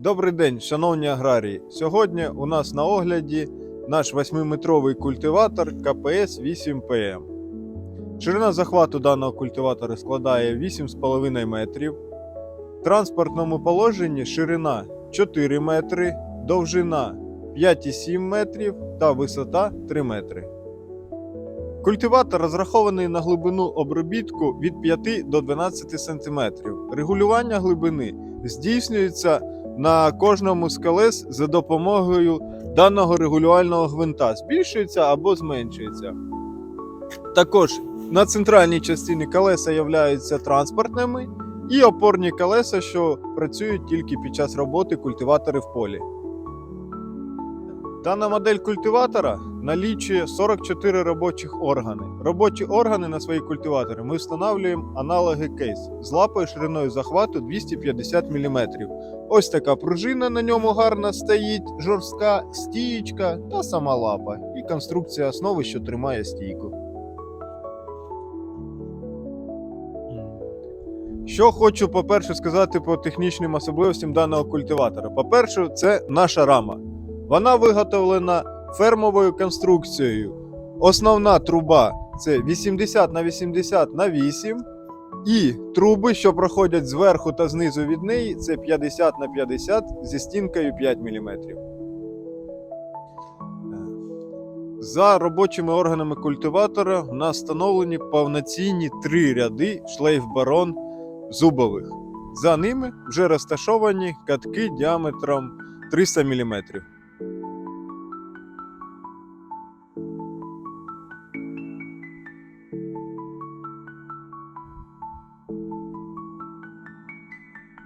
Добрий день, шановні аграрії. Сьогодні у нас на огляді наш 8-метровий культиватор КПС 8ПМ. Ширина захвату даного культиватора складає 8,5 метрів. В транспортному положенні ширина 4 метри, довжина 5,7 метрів та висота 3 метри. Культиватор розрахований на глибину обробітку від 5 до 12 см. Регулювання глибини здійснюється на кожному з колес за допомогою даного регулювального гвинта збільшується або зменшується. Також на центральній частині колеса являються транспортними і опорні колеса, що працюють тільки під час роботи культиватори в полі. Дана модель культиватора налічує 44 робочих органи. Робочі органи на свої культиватори ми встановлюємо аналоги кейс з лапою шириною захвату 250 мм. Ось така пружина на ньому гарна стоїть, жорстка стієчка та сама лапа і конструкція основи, що тримає стійку. Що хочу, по-перше, сказати по технічним особливостям даного культиватора. По-перше, це наша рама. Вона виготовлена фермовою конструкцією. Основна труба це 80 на 80 на 8. І труби, що проходять зверху та знизу від неї, це 50 на 50 зі стінкою 5 мм. За робочими органами культиватора в нас встановлені повноцінні три ряди шлейф-барон зубових. За ними вже розташовані катки діаметром 300 мм.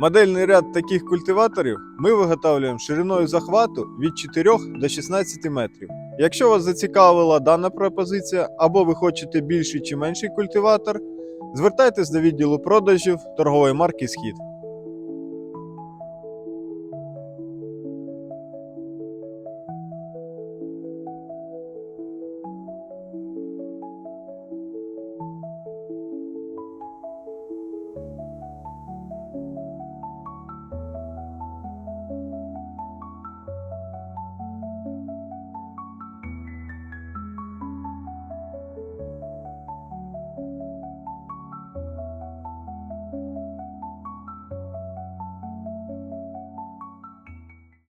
Модельний ряд таких культиваторів ми виготовлюємо шириною захвату від 4 до 16 метрів. Якщо вас зацікавила дана пропозиція або ви хочете більший чи менший культиватор, звертайтесь до відділу продажів торгової марки Схід.